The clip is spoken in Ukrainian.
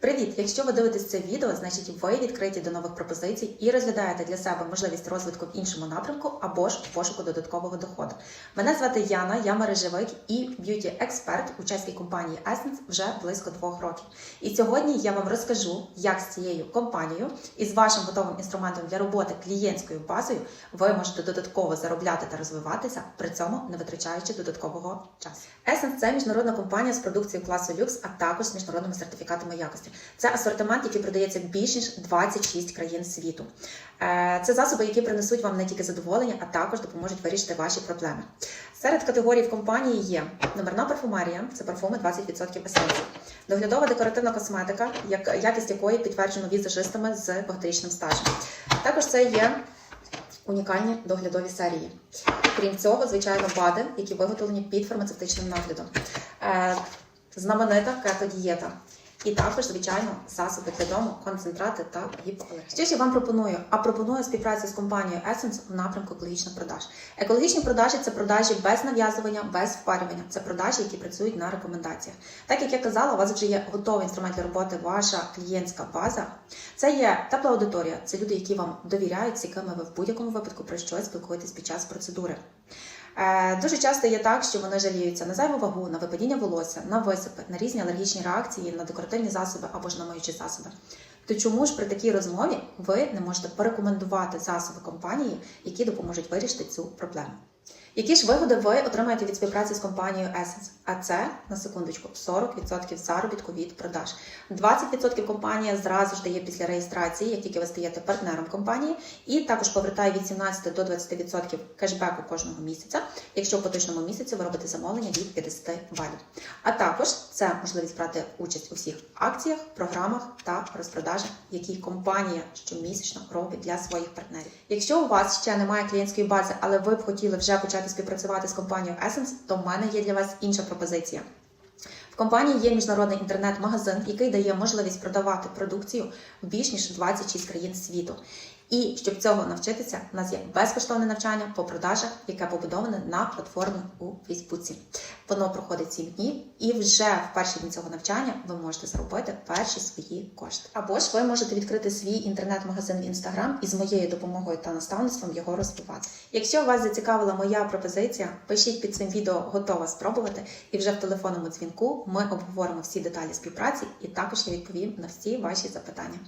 Привіт! Якщо ви дивитесь це відео, значить ви відкриті до нових пропозицій і розглядаєте для себе можливість розвитку в іншому напрямку або ж пошуку додаткового доходу. Мене звати Яна, я мережевик і б'юті-експерт у чеській компанії Essence вже близько двох років. І сьогодні я вам розкажу, як з цією компанією і з вашим готовим інструментом для роботи клієнтською базою ви можете додатково заробляти та розвиватися, при цьому не витрачаючи додаткового часу. Essence – це міжнародна компанія з продукцією класу люкс, а також з міжнародними сертифікатами якості. Це асортимент, який продається більш ніж 26 країн світу. Е, Це засоби, які принесуть вам не тільки задоволення, а також допоможуть вирішити ваші проблеми. Серед категорій в компанії є номерна парфумерія, це парфуми 20% есенції, доглядова декоративна косметика, як- якість якої підтверджено візажистами з багаторічним стажем. Також це є унікальні доглядові серії. Крім цього, звичайно, БАДи, які виготовлені під фармацевтичним наглядом. Е, Знаменита кето-дієта. І також, звичайно, засоби для дому, концентрати та гіпоалергії. Що ж я вам пропоную? А пропоную співпрацю з компанією Essence в напрямку екологічних продаж. Екологічні продажі це продажі без нав'язування, без впарювання. Це продажі, які працюють на рекомендаціях. Так як я казала, у вас вже є готовий інструмент для роботи, ваша клієнтська база. Це є тепла аудиторія, це люди, які вам довіряють, з якими ви в будь-якому випадку про щось спілкуєтесь під час процедури. Е, Дуже часто є так, що вони жаліються на зайву вагу, на випадіння волосся, на висипи, на різні алергічні реакції, на декоративні засоби або ж на миючі засоби. То чому ж при такій розмові ви не можете порекомендувати засоби компанії, які допоможуть вирішити цю проблему? Які ж вигоди ви отримаєте від співпраці з компанією Essence? А це на секундочку 40% заробітку від продаж. 20% компанія зразу ж дає після реєстрації, як тільки ви стаєте партнером компанії, і також повертає від 17 до 20% кешбеку кожного місяця, якщо в поточному місяці ви робите замовлення від 50 балів. А також це можливість брати участь у всіх акціях, програмах та розпродажах, які компанія щомісячно робить для своїх партнерів. Якщо у вас ще немає клієнтської бази, але ви б хотіли вже почати співпрацювати з компанією Essence, то в мене є для вас інша пропозиція. В компанії є міжнародний інтернет-магазин, який дає можливість продавати продукцію в більш ніж 26 країн світу. І щоб цього навчитися, у нас є безкоштовне навчання по продажах, яке побудоване на платформі у Фейсбуці. Воно проходить 7 днів, і вже в перші дні цього навчання ви можете заробити перші свої кошти. Або ж ви можете відкрити свій інтернет-магазин в Інстаграм і з моєю допомогою та наставництвом його розвивати. Якщо вас зацікавила моя пропозиція, пишіть під цим відео готова спробувати, і вже в телефонному дзвінку ми обговоримо всі деталі співпраці, і також я відповім на всі ваші запитання.